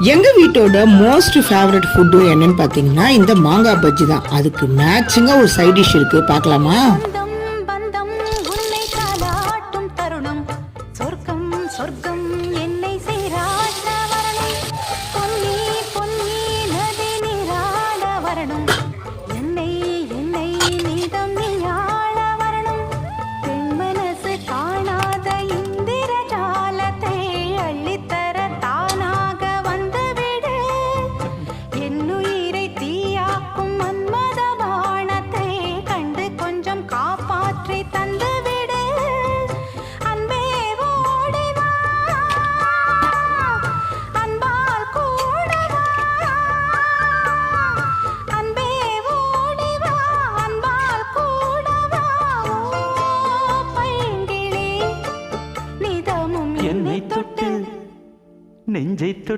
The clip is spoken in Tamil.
எங்க வீட்டோட மோஸ்ட் ஃபேவரட் ஃபுட்டு என்னன்னு பாத்தீங்கன்னா இந்த மாங்காய் பஜ்ஜி தான். அதுக்கு மேட்சிங்கா ஒரு சைட் டிஷ் இருக்கு. பார்க்கலாமா? சொர்க்கம் சொர்க்கம் காப்பாற்றி தந்துவிடு. அன்பே ஓடி வா. அன்பால் கூட வா. அன்பே ஓடி வா. அன்பால் கூட வா. ஓ பைங்கிளி நிதமும் என்னை தொட்டு நெஞ்சை தொட்டு